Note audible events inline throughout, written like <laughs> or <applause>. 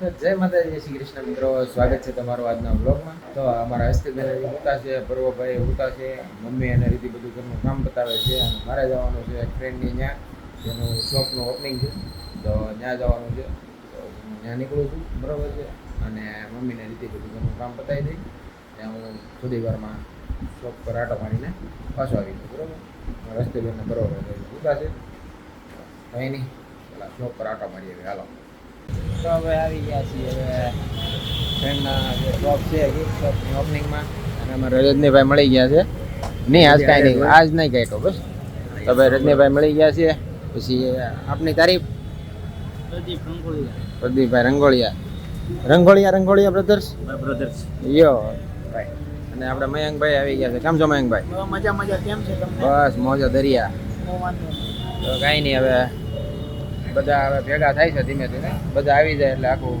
જય માતાજી શ્રી કૃષ્ણ મિત્રો. સ્વાગત છે તમારું આજના બ્લોગમાં તો અમારા હસ્તીબેન ઉતા છે, પર્વભાઈ ઉતા છે, મમ્મી અને રીતિ બધું ઘરનું કામ બતાવે છે અને મારે જવાનું છે ફ્રેન્ડની ત્યાં. જેનું શોપનું ઓપનિંગ છે. તો ત્યાં જવાનું છે. હું ત્યાં નીકળું છું. બરાબર છે. અને મમ્મીને રીતે બધું ઘરનું કામ પતાવી દઈ. ત્યાં હું થોડી વારમાં શોપ પર આટો મારીને પાછો આવી દઉં બરાબર? રસ્તે બેનને બરાબર ઉતા છે. કંઈ નહીં. પેલા શોપ પર આટો મારી આવી હાલો. તો હવે આવી ગયા છીએ હવે ફ્રેન્ડના જે શોપ છે ગિફ્ટ શોપની ઓપનિંગમાં અને અમારે રજનીભાઈ મળી ગયા છે. નહીં આજ કાંઈ નહીં. આજ નહીં કાંઈ તો બસ. તો ભાઈ રજનીભાઈ મળી ગયા છે. પછી આપની તારીફ? પ્રદીપભાઈ રંગોળિયા. રંગોળિયા રંગોળિયા બ્રધર્સ બ્રધર્સ યો ભાઈ. અને આપણે મયંકભાઈ આવી ગયા છે. કેમ છો મયંકભાઈ? મજા મજા. કેમ છે બસ મોજો દરિયા. તો કાંઈ નહીં હવે બધા હવે ભેગા થાય છે ધીમે ધીમે. બધા આવી જાય એટલે આખું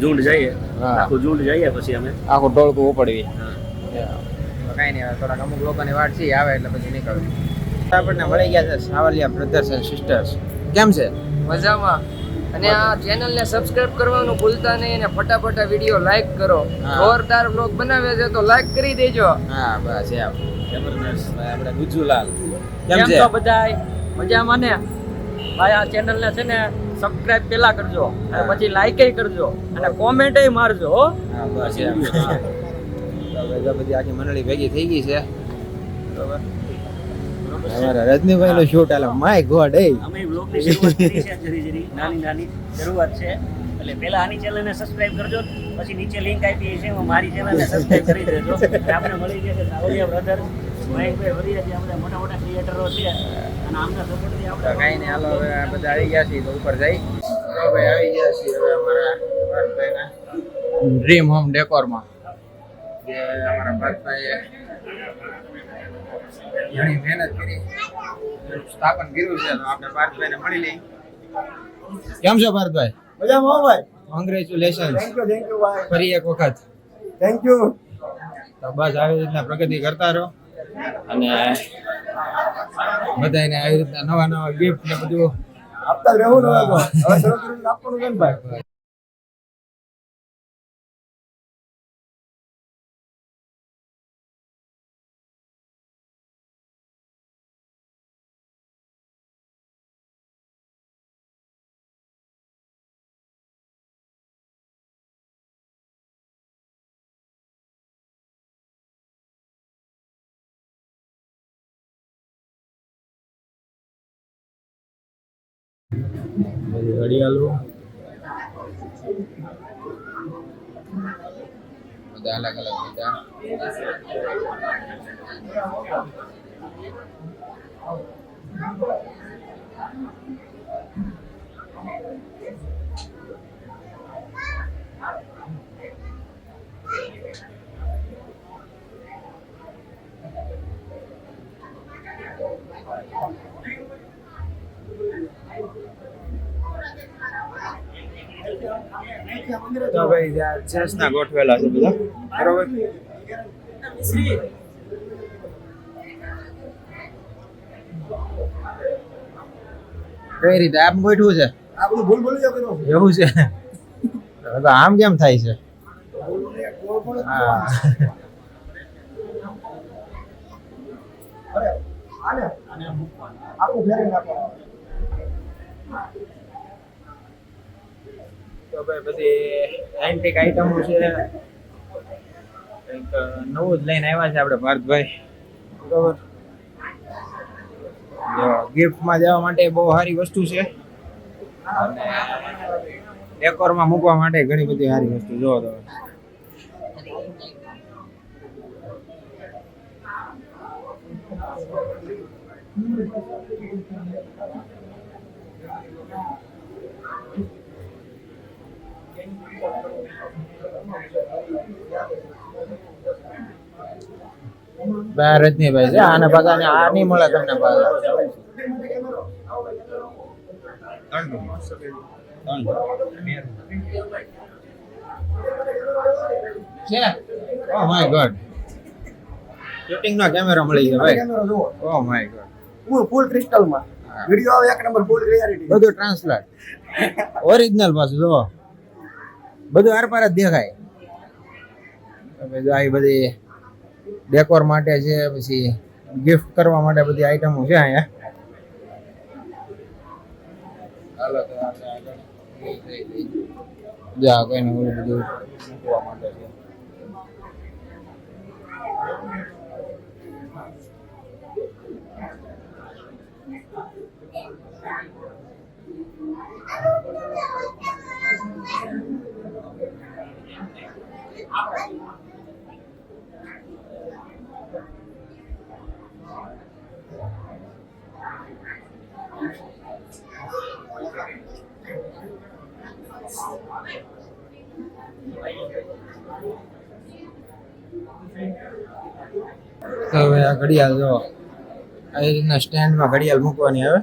ઝુંડ જઈએ. આખું ઝુંડ જઈએ પછી અમે. આખું ટોળકું ઉપડવી કાંઈ નહીં થોડાક અમુક લોકોની વાટ છે આવે એટલે પછી નીકળવી આપણને મળી ગયા છે સાવલિયા બ્રધર્સ એન્ડ સિસ્ટર્સ કેમ છે? મજામાં. અને આ ચેનલને સબસ્ક્રાઇબ કરવાનું ભૂલતા નહીં અને ફટાફટ વીડિયો લાઈક કરો. જોરદાર બ્લોગ બનાવે છે તો લાઈક કરી દેજો. હા બસ એમ. જબરદસ્ત. આપણે ગુજુલાલ કેમ છે બધાય? મજામાં ને? ભાઈ આ ચેનલને છે ને સબસ્ક્રાઇબ પેલા કરજો. અને પછી લાઈક કરજો. અને કોમેન્ટ મારજો હો. બધી આખી મંડળી ભેગી થઈ ગઈ છે. બરોબર. અમારા રજનીભાઈ નો શૂટ આલે માય ગોડ એ. અમે બ્લોગની શરૂઆત કરી છે જરી જરી નાની નાની શરૂઆત છે. એટલે પહેલા આની ચેનલને સબસ્ક્રાઇબ કરજો પછી નીચે લિંક આપી છે મારી ચેનલ ને સબસ્ક્રાઇબ કરી દેજો. આપણે મળી જશે સાવલિયા બ્રધર મહેકભાઈ નઈ હાલો હવે આ બધા આવી ગયા છીએ તો ઉપર જઈ. ભાઈ આવી ગયા છીએ હવે અમારા ભારતભાઈના. ડ્રીમ હોમ ડેકોરમાં જે અમારા ભારતભાઈએ ઘણી મહેનત કરી. સ્થાપન કર્યું છે તો આપણે ભારતભાઈને મળી લઈ કેમ છો ભારતભાઈ? મજામાં ભાઈ. Congratulation thank you thank you ભાઈ. ફરી એક વખત. થેન્ક યુ તો બસ આવી રીતના પ્રગતિ કરતા રહો. અને બધાને આવી રીતના નવા નવા ગિફ્ટ ને બધું આપતા રહેવું ને આપવાનું ભાઈ? ઘડિયાળો બધા અલગ અલગ બધા તો ભાઈ જ્યાં ચેસના ગોઠવેલા છે બધા. બરોબર? કઈ રીતે? આમ ગોઠવું છે. એવું છે? તો આમ કેમ થાય છે? હા અરે, આને આખું ફેરવી નાખવાનું. તો ભાઈ બધી એન્ટિક આઈટમો છે. કંઈક નવું જ લઈને આવ્યા છે આપણે ભારતભાઈ. બરોબર. ગિફ્ટમાં જવા માટે બહુ સારી વસ્તુ છે. અને ડેકોરમાં મૂકવા માટે ઘણી બધી સારી વસ્તુ જો તો Thank ની ભાઈ છે. આને આને આ નહીં મળે તમને પાછા છે? ઓ માય ગોડ શૂટિંગ નો કેમેરો મળી ગયો ભાઈ. ઓ માય ગોડ ફૂલ ફૂલ ક્રિસ્ટલમાં હા. વિડિયો આવે એક નંબર ફૂલ ક્લિયરિટી બધું ટ્રાન્સલેટ ઓરિજિનલ પાછું જો બધું આરપાર જ દેખાય. બધું આવી બધી ડેકોર માટે છે, પછી ગિફ્ટ કરવા માટે બધી આઈટમો છે અહીંયા હાલો, તો આપણે આગળ જઈ જઈ. જો આ કોઈને ઓલું બધું મૂકવા માટે છે તો હવે આ ઘડિયાળ જો આવી રીતના સ્ટેન્ડમાં ઘડિયાળ મૂકવાની આવે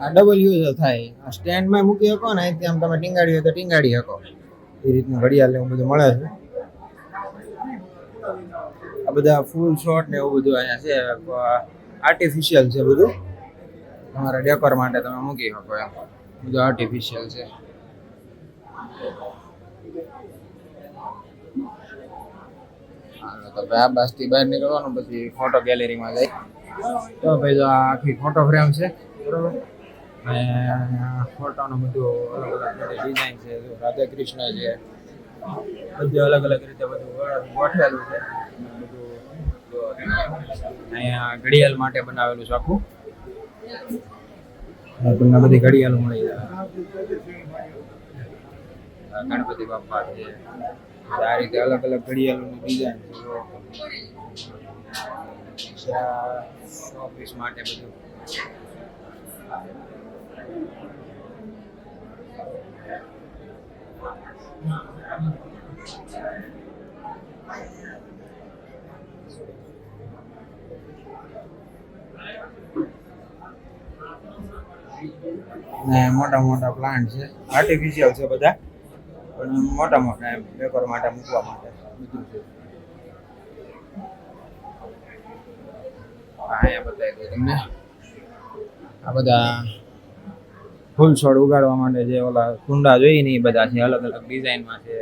આ ડબલ યુઝ થાય, આ સ્ટેન્ડમાં મૂકી શકો ને, અહીંથી આમ તમે ટીંગાડી હોય તો ટીંગાડી શકો. એ રીતનું ઘડિયાળ એવું બધું મળે છે. આ બધા ફૂલ શોટ ને એવું બધું અહીંયા છે આર્ટિફિશિયલ છે બધું. તમારા ડેકોર માટે તમે મૂકી શકો એમ. બધું આર્ટિફિશિયલ છે. આ બસથી બહાર નીકળવાનું, પછી ફોટો ગેલેરીમાં જાય તો ભાઈ આખી ફોટો ફ્રેમ છે, બરોબર? અને છે રાધા કૃષ્ણ છે, બધું અલગ અલગ રીતે બધું ગોઠવેલું છે. અહીંયા ઘડિયાળ માટે બનાવેલું છે આખું. બધી ઘડિયાળો મળી જાય. ગણપતિ બાપા છે. આ રીતે અલગ અલગ ઘડિયાળોની ડિઝાઇન ઓફિસ માટે બધું. ને મોટા મોટા પ્લાન્ટ છે. આર્ટિફિશિયલ છે બધા. પણ મોટા મોટા એમ ડેકોર માટે મૂકવા માટે. બધું છે અહીંયા બતાવી દઉં તમને? આ બધા ફૂલ છોડ ઉગાડવા માટે જે ઓલા કુંડા જોઈએ ને એ બધા છે અલગ અલગ ડિઝાઇનમાં છે.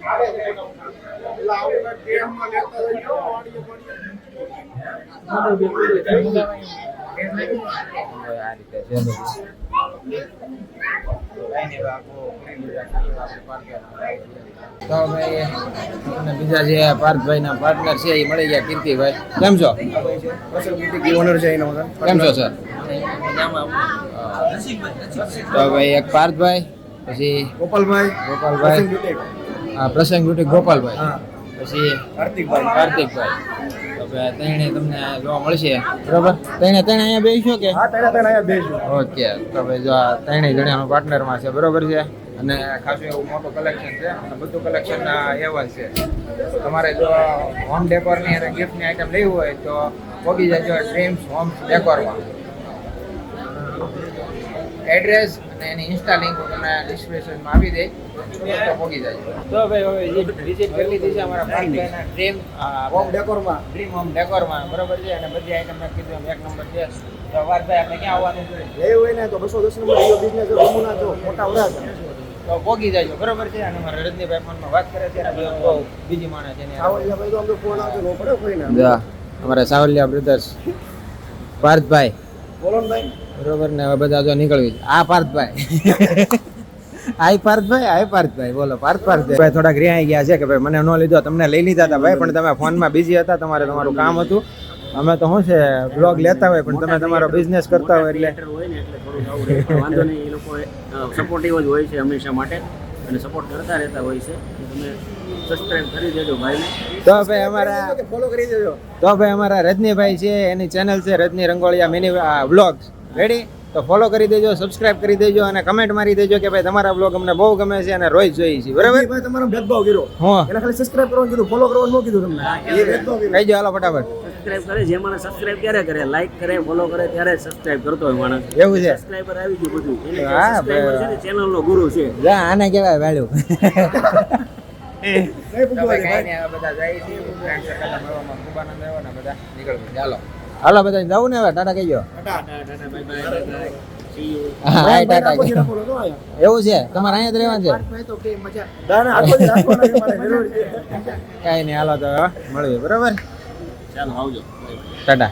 હવે આ રીતે છે તો ભાઈ બીજા જે પાર્થભાઈ ના પાર્ટનર છે એ મળી ગયા કીર્તિભાઈ કેમ છો ઓનર છે કેમ છો સર તો ભાઈ એક પાર્થભાઈ પછી ગોપાલભાઈ. ગોપાલભાઈ. પ્રસન્ન પ્રસંગ બુટીક ગોપાલભાઈ. હા. પછી કાર્તિકભાઈ કાર્તિકભાઈ તો તમને જોવા મળશે. બરાબર? ત્રણે ત્રણે અહીંયા બેસશો કે? હા તેના તેના અહીંયા બેસજો ઓકે તો ભાઈ જો આ ત્રણેય જણાનો પાર્ટનરમાં છે બરોબર છે? અને ખાસું એવું મોટું કલેક્શન છે અને બધું કલેક્શન એવલ છે. તમારે જો હોમ ડેકોરની અને ગિફ્ટની આઈટમ લેવી હોય તો પોગી જજો ડ્રીમ્સ હોમ ડેકોરમાં એડ્રેસ અને એની ઇન્સ્ટા લિંક તમને ડિસ્ક્રિપ્શનમાં આપી દે તો પહોંચી જાય. તો ભાઈ હવે વિઝિટ કરી લીધી છે અમારા ભાઈના ડ્રીમ હોમ ડેકોરમાં ડ્રીમ હોમ ડેકોરમાં બરોબર છે? અને બધી આઈટમ મેં કીધું એક નંબર છે. તો વારભાઈ આપણે ક્યાં આવવાનું છે? એ હોય ને તો બસો દસ નંબર બિઝનેસ રમુના જો મોટા વડા તો પોગી જાય બરોબર છે? અને મારા રજનીભાઈ ફોનમાં વાત કરે છે અને બહુ બીજી માણસ છે સાવલિયા ભાઈ તો અમને ફોન આવતો નો પડે કોઈ ના. અમારા સાવલિયા બ્રધર્સ પાર્થભાઈ બોલો ભાઈ. બરોબર ને હવે બધા જો નીકળવી છે. આ પાર્થભાઈ. <laughs> આઈ પાર્થભાઈ આઈ પાર્થભાઈ બોલો પાર્થ પાર્થભાઈ. ભાઈ થોડાક રિહાઈ ગયા છે કે ભાઈ મને ન લીધો તમને લઈ લીધા હતા ભાઈ પણ તમે ફોનમાં બિઝી હતા તમારે તમારું કામ હતું. અમે તો શું છે બ્લોગ લેતા હોય પણ તમે તમારો બિઝનેસ કરતા હોય એટલે. હોય ને એટલે થોડુંક આવું રહે. પણ વાંધો નહીં એ લોકો સપોર્ટિવ જ હોય છે હંમેશા માટે અને સપોર્ટ કરતા રહેતા હોય છે. તમે સબસ્ક્રાઇબ કરી દેજો ભાઈને. તો ભાઈ અમારા ફોલો કરી દેજો તો ભાઈ અમારા રજનીભાઈ છે એની ચેનલ છે Rajni Rangoliya mini vlogs ready તો ફોલો કરી દેજો સબસ્ક્રાઇબ કરી દેજો અને કમેન્ટ મારી દેજો કે ભાઈ તમારા બ્લોગ અમને બહુ ગમે છે અને રોજ જોઈએ છે. બરાબર? ભાઈ તમારો ભેદભાવ કર્યો. હા. એટલે ખાલી સબસ્ક્રાઇબ કરવાનું કીધું ફોલો કરવાનું ન કીધું તમને. એ ભેદભાવ કર્યો. કહીજો હાલો ફટાફટ. સબસ્ક્રાઇબ કરે જે માણસ સબસ્ક્રાઇબ ક્યારે કરે લાઈક કરે ફોલો કરે ત્યારે સબસ્ક્રાઇબ કરતો હોય માણસ. એવું છે? સબસ્ક્રાઇબર આવી ગયું બધું. એને સબસ્ક્રાઇબર છે ચેનલ નો ગુરુ છે. જા આને કહેવાય વાળું. બધા જાય છે. ખૂબ આનંદ આવ્યો ને બધા. નીકળવું ચાલો હાલો બધા જવું ને હવે ટાટા કહીજો. એવું છે? તમારે અહીંયા જ રહેવાનું છે? કઈ નઈ હાલો તો મળીએ બરોબર? ચાલો આવજો. ટાટા.